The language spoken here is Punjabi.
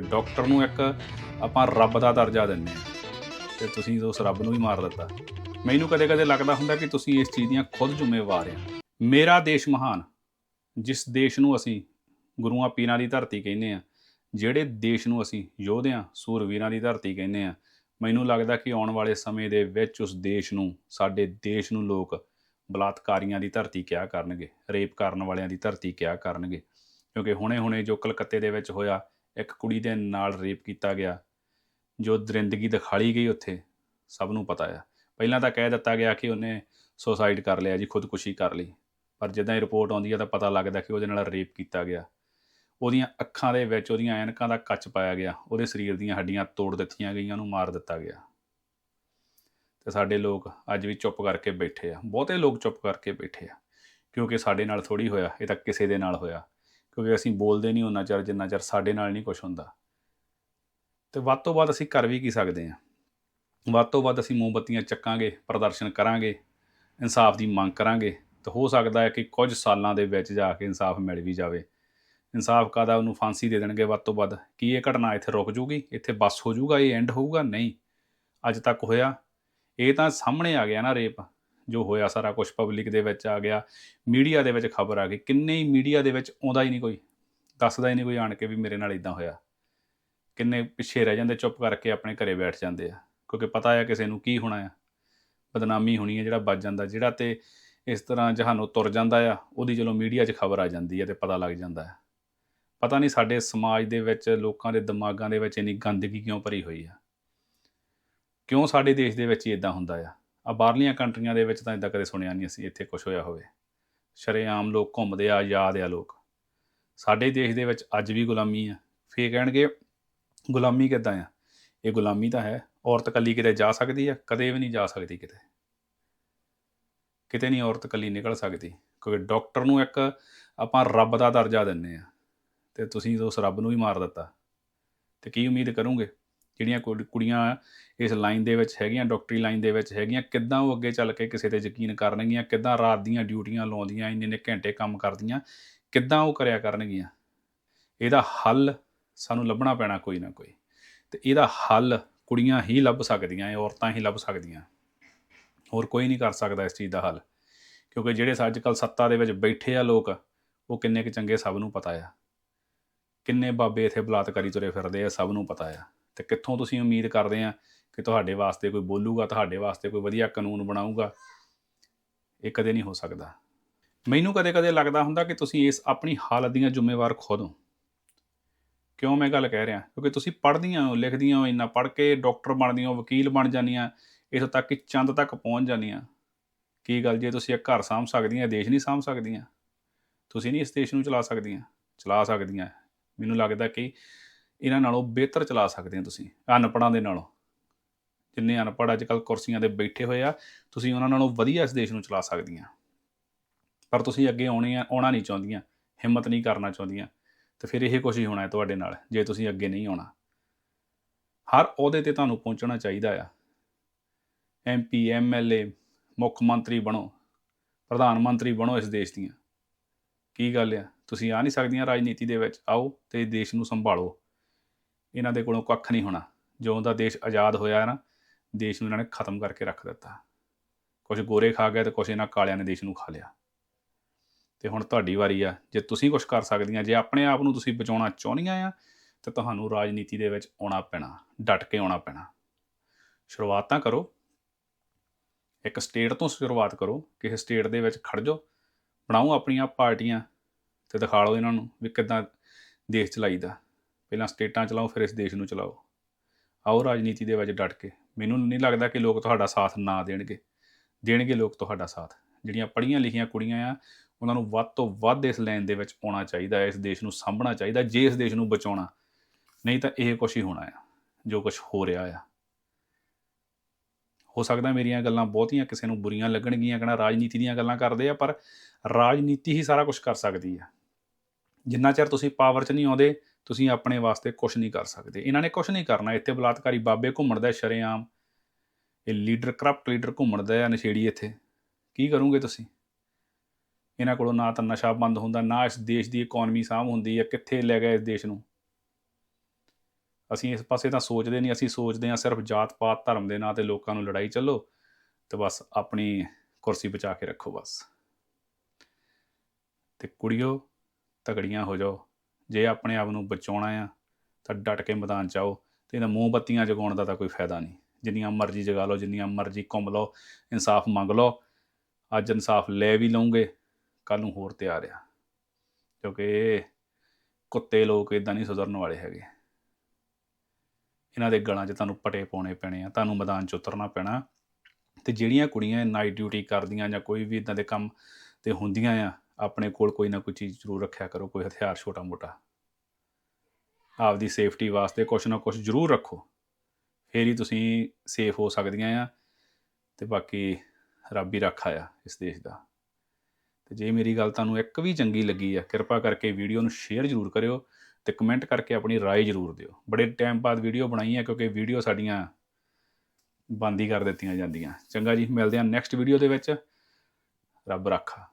ਡਾਕਟਰ ਨੂੰ ਇੱਕ ਆਪਾਂ ਰੱਬ ਦਾ ਦਰਜਾ ਦਿੰਦੇ ਆ ਤੇ ਤੁਸੀਂ ਉਸ ਰੱਬ ਨੂੰ ਵੀ ਮਾਰ ਦਿੱਤਾ। ਮੈਨੂੰ ਕਦੇ-ਕਦੇ ਲੱਗਦਾ ਹੁੰਦਾ ਕਿ ਤੁਸੀਂ ਇਸ ਚੀਜ਼ ਦੀਆਂ ਖੁਦ ਜ਼ਿੰਮੇਵਾਰ ਆ। ਮੇਰਾ ਦੇਸ਼ ਮਹਾਨ, ਜਿਸ ਦੇਸ਼ ਨੂੰ ਅਸੀਂ ਗੁਰੂਆਂ ਪੀਰਾਂ ਦੀ ਧਰਤੀ ਕਹਿੰਦੇ ਆ ਜਿਹੜੇ ਦੇਸ਼ ਨੂੰ ਅਸੀਂ ਯੋਧਿਆਂ, ਸੂਰਵੀਰਾਂ ਦੀ ਧਰਤੀ ਕਹਿੰਦੇ ਆ ਮੈਨੂੰ ਲੱਗਦਾ ਕਿ ਆਉਣ ਵਾਲੇ ਸਮੇਂ ਦੇ ਵਿੱਚ ਉਸ ਦੇਸ਼ ਨੂੰ, ਸਾਡੇ ਦੇਸ਼ ਨੂੰ ਲੋਕ ਬਲਾਤਕਾਰੀਆਂ ਦੀ ਧਰਤੀ ਕਿਹਾ ਕਰਨਗੇ, ਰੇਪ ਕਰਨ ਵਾਲਿਆਂ ਦੀ ਧਰਤੀ ਕਿਹਾ ਕਰਨਗੇ। ਕਿਉਂਕਿ ਹੁਣੇ-ਹੁਣੇ ਜੋ ਕਲਕੱਤੇ ਦੇ ਵਿੱਚ ਹੋਇਆ ਇੱਕ ਕੁੜੀ ਦੇ ਨਾਲ ਰੇਪ ਕੀਤਾ ਗਿਆ, ਜੋ ਦਰਿੰਦਗੀ ਦਿਖਾਲੀ ਗਈ ਉੱਥੇ, ਸਭ ਨੂੰ ਪਤਾ ਆ। ਪਹਿਲਾਂ ਤਾਂ ਕਹਿ ਦਿੱਤਾ ਗਿਆ ਕਿ ਉਹਨੇ ਸੁਸਾਈਡ ਕਰ ਲਿਆ ਜੀ, ਖੁਦਕੁਸ਼ੀ ਕਰ ਲਈ। ਪਰ ਜਦੋਂ ਇਹ ਰਿਪੋਰਟ ਆਉਂਦੀ ਹੈ ਤਾਂ ਪਤਾ ਲੱਗਦਾ ਕਿ ਉਹਦੇ ਨਾਲ ਰੇਪ ਕੀਤਾ ਗਿਆ। ਉਹਦੀਆਂ ਅੱਖਾਂ ਦੇ ਵਿੱਚ, ਉਹਦੀਆਂ ਐਨਕਾਂ ਦਾ ਕੱਚ ਪਾਇਆ ਗਿਆ। ਉਹਦੇ ਸਰੀਰ ਦੀਆਂ ਹੱਡੀਆਂ ਤੋੜ ਦਿੱਤੀਆਂ ਗਈਆਂ, ਉਹਨੂੰ ਮਾਰ ਦਿੱਤਾ ਗਿਆ। ਤੇ ਸਾਡੇ ਲੋਕ ਅੱਜ ਵੀ ਚੁੱਪ ਕਰਕੇ ਬੈਠੇ ਆ। ਬਹੁਤੇ ਲੋਕ ਚੁੱਪ ਕਰਕੇ ਬੈਠੇ ਆ, ਕਿਉਂਕਿ ਸਾਡੇ ਨਾਲ ਥੋੜੀ ਹੋਇਆ, ਇਹ ਤਾਂ ਕਿਸੇ ਦੇ ਨਾਲ ਹੋਇਆ। ਕਿਉਂਕਿ ਅਸੀਂ ਬੋਲਦੇ ਨਹੀਂ ਉਹਨਾਂ ਚਿਰ, ਜਿੰਨਾ ਚਿਰ ਸਾਡੇ ਨਾਲ ਨਹੀਂ ਕੁਝ ਹੁੰਦਾ। ਤੇ ਵੱਧ ਤੋਂ ਵੱਧ ਅਸੀਂ ਕਰ ਵੀ ਕੀ ਸਕਦੇ ਹਾਂ? ਵੱਧ ਤੋਂ ਵੱਧ ਅਸੀਂ ਮੋਮਬੱਤੀਆਂ ਚੱਕਾਂਗੇ, ਪ੍ਰਦਰਸ਼ਨ ਕਰਾਂਗੇ, ਇਨਸਾਫ ਦੀ ਮੰਗ ਕਰਾਂਗੇ। ਤਾਂ ਹੋ ਸਕਦਾ ਹੈ ਕਿ ਕੁਝ ਸਾਲਾਂ ਦੇ ਵਿੱਚ ਜਾ ਕੇ ਇਨਸਾਫ ਮਿਲ ਵੀ ਜਾਵੇ। ਇਨਸਾਫ ਕਾਦਾ ਉਹਨੂੰ ਫਾਂਸੀ ਦੇ ਦੇਣਗੇ ਵੱਧ ਤੋਂ ਵੱਧ। ਕੀ ਇਹ ਘਟਨਾ ਇੱਥੇ ਰੁਕ ਜੂਗੀ? ਇੱਥੇ ਬਸ ਹੋ ਜੂਗਾ? ਇਹ ਐਂਡ ਹੋਊਗਾ? ਨਹੀਂ। ਅੱਜ ਤੱਕ ਹੋਇਆ। ਇਹ ਤਾਂ ਸਾਹਮਣੇ ਆ ਗਿਆ ਨਾ ਰੇਪ। ਜੋ ਹੋਇਆ ਸਾਰਾ ਕੁਝ ਪਬਲਿਕ ਦੇ ਵਿੱਚ ਆ ਗਿਆ ਮੀਡੀਆ ਦੇ ਵਿੱਚ ਖਬਰ ਆ ਗਈ। ਕਿੰਨੇ ਹੀ ਮੀਡੀਆ ਦੇ ਵਿੱਚ ਆਉਂਦਾ ਹੀ ਨਹੀਂ ਕੋਈ, ਦੱਸਦਾ ਹੀ ਨਹੀਂ ਕੋਈ ਆਣ ਕੇ ਵੀ ਮੇਰੇ ਨਾਲ ਇਦਾਂ ਹੋਇਆ। ਕਿੰਨੇ ਪਿੱਛੇ ਰਹਿ ਜਾਂਦੇ, ਚੁੱਪ ਕਰਕੇ ਆਪਣੇ ਘਰੇ ਬੈਠ ਜਾਂਦੇ ਆ। ਕਿਉਂਕਿ ਪਤਾ ਆ ਕਿਸੇ ਨੂੰ ਕੀ ਹੋਣਾ ਆ। ਬਦਨਾਮੀ ਹੋਣੀ ਹੈ ਜਿਹੜਾ ਵੱਜ ਜਾਂਦਾ, ਜਿਹੜਾ ਤੇ ਇਸ ਤਰ੍ਹਾਂ ਜਹਾਨੋਂ ਤੁਰ ਜਾਂਦਾ ਆ, ਉਹਦੀ ਚਲੋ ਮੀਡੀਆ 'ਚ ਖਬਰ ਆ ਜਾਂਦੀ ਹੈ ਤੇ ਪਤਾ ਲੱਗ ਜਾਂਦਾ ਆ। ਪਤਾ ਨਹੀਂ ਸਾਡੇ ਸਮਾਜ ਦੇ ਵਿੱਚ, ਲੋਕਾਂ ਦੇ ਦਿਮਾਗਾਂ ਦੇ ਵਿੱਚ ਇੰਨੀ ਗੰਦਗੀ ਕਿਉਂ ਭਰੀ ਹੋਈ ਆ? ਕਿਉਂ ਸਾਡੇ ਦੇਸ਼ ਦੇ ਵਿੱਚ ਹੀ ਇਦਾਂ ਹੁੰਦਾ ਆ? ਆ ਬਾਹਰਲੀਆਂ ਕੰਟਰੀਆਂ ਦੇ ਵਿੱਚ ਤਾਂ ਇਦਾਂ ਕਦੇ ਸੁਣਿਆ ਨਹੀਂ ਅਸੀਂ, ਇੱਥੇ ਕੁਝ ਹੋਇਆ ਹੋਵੇ। ਸ਼ਰੇਆਮ ਲੋਕ ਘੁੰਮਦੇ ਆ, ਯਾਦ ਆ ਲੋਕ। ਸਾਡੇ ਦੇਸ਼ ਦੇ ਵਿੱਚ ਅੱਜ ਵੀ ਗੁਲਾਮੀ ਆ। ਫੇਰ ਕਹਿਣਗੇ, ਗੁਲਾਮੀ ਕਿੱਦਾਂ ਆ? ਇਹ ਗੁਲਾਮੀ ਤਾਂ ਹੈ, ਔਰਤ ਕੱਲੀ ਕਿਤੇ ਜਾ ਸਕਦੀ ਆ, ਕਦੇ ਵੀ ਨਹੀਂ ਜਾ ਸਕਦੀ ਕਿਤੇ। ਕਿਤੇ ਨਹੀਂ ਔਰਤ ਕੱਲੀ ਨਿਕਲ ਸਕਦੀ, ਕਿਉਂਕਿ ਡਾਕਟਰ ਨੂੰ ਇੱਕ ਆਪਾਂ ਰੱਬ ਦਾ ਦਰਜਾ ਦਿੰਨੇ ਆ, ਤੇ ਤੁਸੀਂ ਉਸ ਰੱਬ ਨੂੰ ਹੀ ਮਾਰ ਦਿੱਤਾ। ਤੇ ਕੀ ਉਮੀਦ ਕਰੋਗੇ? ਜਿਹੜੀਆਂ ਕੁੜ- ਕੁੜੀਆਂ ਇਸ ਲਾਈਨ ਦੇ ਵਿੱਚ ਹੈਗੀਆਂ, ਡਾਕਟਰੀ ਲਾਈਨ ਦੇ ਵਿੱਚ ਹੈਗੀਆਂ, ਕਿੱਦਾਂ ਉਹ ਅੱਗੇ ਚੱਲ ਕੇ ਕਿਸੇ ਤੇ ਯਕੀਨ ਕਰਨਗੀਆਂ, ਕਿੱਦਾਂ ਰਾਤ ਦੀਆਂ ਡਿਊਟੀਆਂ ਲਾਉਂਦੀਆਂ, ਇੰਨੇ ਇੰਨੇ ਘੰਟੇ ਕੰਮ ਕਰਦੀਆਂ, ਕਿੱਦਾਂ ਉਹ ਕਰਿਆ ਕਰਨਗੀਆਂ? ਇਹਦਾ ਹੱਲ ਸਾਨੂੰ ਲੱਭਣਾ ਪੈਣਾ ਕੋਈ ਨਾ ਕੋਈ। ਤੇ ਇਹਦਾ ਹੱਲ ਕੁੜੀਆਂ ਹੀ ਲੱਭ ਸਕਦੀਆਂ, ਇਹ ਔਰਤਾਂ ਹੀ ਲੱਭ ਸਕਦੀਆਂ। ਹੋਰ ਕੋਈ ਨਹੀਂ ਕਰ ਸਕਦਾ ਇਸ ਚੀਜ਼ ਦਾ ਹੱਲ। ਕਿਉਂਕਿ ਜਿਹੜੇ ਅੱਜ ਕੱਲ ਸੱਤਾ ਦੇ ਵਿੱਚ ਬੈਠੇ ਆ ਲੋਕ, ਉਹ ਕਿੰਨੇ ਕੁ ਚੰਗੇ ਸਭ ਨੂੰ ਪਤਾ ਆ। ਕਿੰਨੇ ਬਾਬੇ ਇੱਥੇ ਬਲਾਤਕਾਰੀ ਤੁਰੇ ਫਿਰਦੇ ਆ, ਸਭ ਨੂੰ ਪਤਾ ਆ। ਤੇ ਕਿੱਥੋਂ ਤੁਸੀਂ ਉਮੀਦ ਕਰਦੇ ਆ ਕਿ ਤੁਹਾਡੇ ਵਾਸਤੇ ਕੋਈ ਬੋਲੂਗਾ, ਤੁਹਾਡੇ ਵਾਸਤੇ ਕੋਈ ਵਧੀਆ ਕਾਨੂੰਨ ਬਣਾਊਗਾ? ਇਹ ਕਦੇ ਨਹੀਂ ਹੋ ਸਕਦਾ। ਮੈਨੂੰ ਕਦੇ-ਕਦੇ ਲੱਗਦਾ ਹੁੰਦਾ ਕਿ ਤੁਸੀਂ ਇਸ ਆਪਣੀ ਹਾਲਤ ਦੀਆਂ ਜ਼ਿੰਮੇਵਾਰ ਖੁਦ ਹੋ। ਕਿਉਂ ਮੈਂ ਗੱਲ ਕਹਿ ਰਿਹਾ? ਕਿਉਂਕਿ ਤੁਸੀਂ ਪੜ੍ਹਦੀਆਂ ਹੋ, ਲਿਖਦੀਆਂ ਹੋ, ਇੰਨਾ ਪੜ੍ਹ ਕੇ ਡਾਕਟਰ ਬਣਦੀਆਂ ਹੋ, ਵਕੀਲ ਬਣ ਜਾਂਦੀਆਂ ਇੱਥੋਂ ਤੱਕ ਕਿ ਚੰਦ ਤੱਕ ਪਹੁੰਚ ਜਾਂਦੀਆਂ। ਕੀ ਗੱਲ ਜੇ ਤੁਸੀਂ ਇੱਕ ਘਰ ਸਾਂਭ ਸਕਦੀਆਂ ਦੇਸ਼ ਨਹੀਂ ਸਾਂਭ ਸਕਦੀਆਂ? ਤੁਸੀਂ ਨਹੀਂ ਇਸ ਦੇਸ਼ ਨੂੰ ਚਲਾ ਸਕਦੀਆਂ? ਚਲਾ ਸਕਦੀਆਂ। ਮੈਨੂੰ ਲੱਗਦਾ ਕਿ ਇਹਨਾਂ ਨਾਲੋਂ ਬਿਹਤਰ ਚਲਾ ਸਕਦੇ ਹੋ ਤੁਸੀਂ, ਅਨਪੜ੍ਹਾਂ ਦੇ ਨਾਲੋਂ। ਜਿੰਨੇ ਅਨਪੜ੍ਹ ਅੱਜ ਕੱਲ ਕੁਰਸੀਆਂ ਤੇ ਬੈਠੇ ਹੋਏ ਆ, ਤੁਸੀਂ ਉਹਨਾਂ ਨਾਲੋਂ ਵਧੀਆ ਇਸ ਦੇਸ਼ ਨੂੰ ਚਲਾ ਸਕਦੀਆਂ। ਪਰ ਤੁਸੀਂ ਅੱਗੇ ਆਉਣੇ ਆ, ਆਉਣਾ ਨਹੀਂ ਚਾਹੁੰਦੀਆਂ, ਹਿੰਮਤ ਨਹੀਂ ਕਰਨਾ ਚਾਹੁੰਦੀਆਂ, ਤੇ ਫਿਰ ਇਹ ਕੁਛ ਹੀ ਹੋਣਾ ਹੈ ਤੁਹਾਡੇ ਨਾਲ, ਜੇ ਤੁਸੀਂ ਅੱਗੇ ਨਹੀਂ ਆਉਣਾ। ਹਰ ਅਹੁਦੇ ਤੇ ਤੁਹਾਨੂੰ ਪਹੁੰਚਣਾ ਚਾਹੀਦਾ ਆ। ਐਮਪੀ ਐਮਐਲਏ ਮੁੱਖ ਮੰਤਰੀ ਬਣੋ, ਪ੍ਰਧਾਨ ਮੰਤਰੀ ਬਣੋ ਇਸ ਦੇਸ਼ ਦੀਆਂ। ਕੀ ਗੱਲ ਆ? ਤੁਸੀਂ ਆ ਨਹੀਂ ਸਕਦੀਆਂ ਰਾਜਨੀਤੀ ਦੇ ਵਿੱਚ, ਆਓ ਤੇ ਦੇਸ਼ ਨੂੰ ਸੰਭਾਲੋ। ਇਹਨਾਂ ਦੇ ਕੋਲੋਂ ਕੱਖ ਨਹੀਂ ਹੋਣਾ। ਜਿਉਂ ਦਾ ਦੇਸ਼ ਆਜ਼ਾਦ ਹੋਇਆ ਨਾ, ਦੇਸ਼ ਨੂੰ ਇਹਨਾਂ ਨੇ ਖਤਮ ਕਰਕੇ ਰੱਖ ਦਿੱਤਾ। ਕੁਝ ਗੋਰੇ ਖਾ ਗਏ ਤੇ ਕੁਝ ਇਹਨਾਂ ਕਾਲਿਆਂ ਨੇ ਦੇਸ਼ ਨੂੰ ਖਾ ਲਿਆ। ਤੇ ਹੁਣ ਤੁਹਾਡੀ ਵਾਰੀ ਆ। ਜੇ ਤੁਸੀਂ ਕੁਝ ਕਰ ਸਕਦੀਆਂ, ਜੇ ਆਪਣੇ ਆਪ ਨੂੰ ਤੁਸੀਂ ਬਚਾਉਣਾ ਚਾਹੁੰਦੀਆਂ ਆ, ਤਾਂ ਤੁਹਾਨੂੰ ਰਾਜਨੀਤੀ ਦੇ ਵਿੱਚ ਆਉਣਾ ਪੈਣਾ, ਡਟ ਕੇ ਆਉਣਾ ਪੈਣਾ। ਸ਼ੁਰੂਆਤ ਤਾਂ ਕਰੋ। ਇੱਕ ਸਟੇਟ ਤੋਂ ਸ਼ੁਰੂਆਤ ਕਰੋ। ਕਿਸੇ ਸਟੇਟ ਦੇ ਵਿੱਚ ਖੜ ਜਾਓ। ਬਣਾਓ ਆਪਣੀਆਂ ਪਾਰਟੀਆਂ ਤੇ ਦਿਖਾ ਲਓ ਇਹਨਾਂ ਨੂੰ ਵੀ ਕਿੱਦਾਂ ਦੇਸ਼ ਚਲਾਈਦਾ। ਪਹਿਲਾਂ ਸਟੇਟਾਂ ਚਲਾਓ, ਫਿਰ ਇਸ ਦੇਸ਼ ਨੂੰ ਚਲਾਓ। ਆਓ ਰਾਜਨੀਤੀ ਦੇ ਵਿੱਚ ਡਟ ਕੇ। ਮੈਨੂੰ ਨਹੀਂ ਲੱਗਦਾ ਕਿ ਲੋਕ ਤੁਹਾਡਾ ਸਾਥ ਨਾ ਦੇਣਗੇ। ਦੇਣਗੇ ਲੋਕ ਤੁਹਾਡਾ ਸਾਥ। ਜਿਹੜੀਆਂ ਪੜ੍ਹੀਆਂ ਲਿਖੀਆਂ ਕੁੜੀਆਂ ਆ, ਉਹਨਾਂ ਨੂੰ ਵੱਧ ਤੋਂ ਵੱਧ ਇਸ ਲਾਈਨ ਦੇ ਵਿੱਚ ਆਉਣਾ ਚਾਹੀਦਾ ਹੈ, ਇਸ ਦੇਸ਼ ਨੂੰ ਸਾਂਭਣਾ ਚਾਹੀਦਾ, ਜੇ ਇਸ ਦੇਸ਼ ਨੂੰ ਬਚਾਉਣਾ। ਨਹੀਂ ਤਾਂ ਇਹ ਕੁਛ ਹੀ ਹੋਣਾ ਆ, ਜੋ ਕੁਛ ਹੋ ਰਿਹਾ ਆ। ਹੋ ਸਕਦਾ ਮੇਰੀਆਂ ਗੱਲਾਂ ਬਹੁਤੀਆਂ ਕਿਸੇ ਨੂੰ ਬੁਰੀਆਂ ਲੱਗਣਗੀਆਂ ਕਹਣਾ ਰਾਜਨੀਤੀ ਦੀਆਂ ਗੱਲਾਂ ਕਰਦੇ ਆ, ਪਰ ਰਾਜਨੀਤੀ ਹੀ ਸਾਰਾ ਕੁਝ ਕਰ ਸਕਦੀ ਆ। ਜਿੰਨਾ ਚਿਰ ਤੁਸੀਂ ਪਾਵਰ 'ਚ ਨਹੀਂ ਆਉਂਦੇ ਤੁਸੀਂ ਆਪਣੇ ਵਾਸਤੇ ਕੁਝ ਨਹੀਂ ਕਰ ਸਕਦੇ। ਇਹਨਾਂ ਨੇ ਕੁਝ ਨਹੀਂ ਕਰਨਾ। ਇੱਥੇ ਬਲਾਤਕਾਰੀ ਬਾਬੇ ਘੁੰਮਣਦਾ ਸ਼ਰੇਆਮ। ਇਹ ਲੀਡਰ, ਕਰਪਟ ਲੀਡਰ ਘੁੰਮਣਦਾ ਆ ਨਸ਼ੇੜੀ ਇੱਥੇ। ਕੀ ਕਰੋਗੇ ਤੁਸੀਂ? ਇਹਨਾਂ ਕੋਲੋਂ ਨਾ ਤਾਂ ਨਸ਼ਾ ਬੰਦ ਹੁੰਦਾ, ਨਾ ਇਸ ਦੇਸ਼ ਦੀ ਇਕਨੋਮੀ ਸਾਂਭ ਹੁੰਦੀ ਹੈ ਕਿੱਥੇ ਲੈ ਗਏ ਇਸ ਦੇਸ਼ ਨੂੰ? ਅਸੀਂ ਇਸ ਪਾਸੇ ਤਾਂ ਸੋਚਦੇ ਨਹੀਂ, ਅਸੀਂ ਸੋਚਦੇ ਹਾਂ ਸਿਰਫ ਜਾਤ ਪਾਤ ਧਰਮ ਦੇ ਨਾਂ ਤੇ ਲੋਕਾਂ ਨੂੰ ਲੜਾਈ ਚੱਲੋ ਤੇ ਬਸ ਆਪਣੀ ਕੁਰਸੀ ਬਚਾ ਕੇ ਰੱਖੋ ਬਸ। ਤੇ ਕੁੜੀਓ, ਤਗੜੀਆਂ ਹੋ ਜਾਓ। ਜੇ ਆਪਣੇ ਆਪ ਨੂੰ ਬਚਾਉਣਾ ਆ, ਤਾਂ ਡਟ ਕੇ ਮੈਦਾਨ 'ਚ ਆਓ। ਤੇ ਇਹਨਾਂ ਮੋਮਬੱਤੀਆਂ ਜਗਾਉਣ ਦਾ ਤਾਂ ਕੋਈ ਫਾਇਦਾ ਨਹੀਂ। ਜਿੰਨੀਆਂ ਮਰਜ਼ੀ ਜਗਾ ਲਓ, ਜਿੰਨੀਆਂ ਮਰਜ਼ੀ ਘੁੰਮ ਲਓ, ਇਨਸਾਫ ਮੰਗ ਲਓ। ਅੱਜ ਇਨਸਾਫ ਲੈ ਵੀ ਲਓਗੇ ਕੱਲ ਨੂੰ ਹੋਰ ਤਿਆਰ ਆ। ਕਿਉਂਕਿ ਕੁੱਤੇ ਲੋਕ ਇਦਾਂ ਨਹੀਂ ਸੁਧਰਨ ਵਾਲੇ ਹੈਗੇ। ਇਹਨਾਂ ਦੇ ਗਲਾਂ 'ਚ ਤੁਹਾਨੂੰ ਪਟੇ ਪਾਉਣੇ ਪੈਣੇ ਆ, ਤੁਹਾਨੂੰ ਮੈਦਾਨ 'ਚ ਉਤਰਨਾ ਪੈਣਾ। ਤੇ ਜਿਹੜੀਆਂ ਕੁੜੀਆਂ ਨਾਈਟ ਡਿਊਟੀ ਕਰਦੀਆਂ ਜਾਂ ਕੋਈ ਵੀ ਇਦਾਂ ਦੇ ਕੰਮ ਤੇ ਹੁੰਦੀਆਂ ਆ ਆਪਣੇ ਕੋਲ ਕੋਈ ਨਾ ਕੋਈ ਚੀਜ਼ ਜ਼ਰੂਰ ਰੱਖਿਆ ਕਰੋ ਕੋਈ ਹਥਿਆਰ ਛੋਟਾ ਮੋਟਾ ਆਪਦੀ ਸੇਫਟੀ ਵਾਸਤੇ ਕੁਛ ਨਾ ਕੁਛ ਜ਼ਰੂਰ ਰੱਖੋ ਫੇਰ ਹੀ ਤੁਸੀਂ ਸੇਫ ਹੋ ਸਕਦੀਆਂ ਆ ਤੇ ਬਾਕੀ ਰੱਬ ਹੀ ਰੱਖਾ ਆ ਇਸ ਦੇਸ਼ ਦਾ ਤੇ ਜੇ ਮੇਰੀ ਗੱਲ ਤੁਹਾਨੂੰ ਇੱਕ ਵੀ ਚੰਗੀ ਲੱਗੀ ਆ ਕਿਰਪਾ ਕਰਕੇ ਵੀਡੀਓ ਨੂੰ ਸ਼ੇਅਰ ਜ਼ਰੂਰ ਕਰਿਓ ਤੇ ਕਮੈਂਟ ਕਰਕੇ ਆਪਣੀ رائے ਜ਼ਰੂਰ ਦਿਓ ਬੜੇ ਟਾਈਮ ਬਾਅਦ ਵੀਡੀਓ ਬਣਾਈ ਹੈ ਕਿਉਂਕਿ ਵੀਡੀਓ ਸਾਡੀਆਂ ਬੰਦ ਹੀ ਕਰ ਦਿੱਤੀਆਂ ਜਾਂਦੀਆਂ ਚੰਗਾ ਜੀ ਮਿਲਦੇ ਹਾਂ ਨੈਕਸਟ ਵੀਡੀਓ ਦੇ ਵਿੱਚ ਰੱਬ ਰੱਖਾ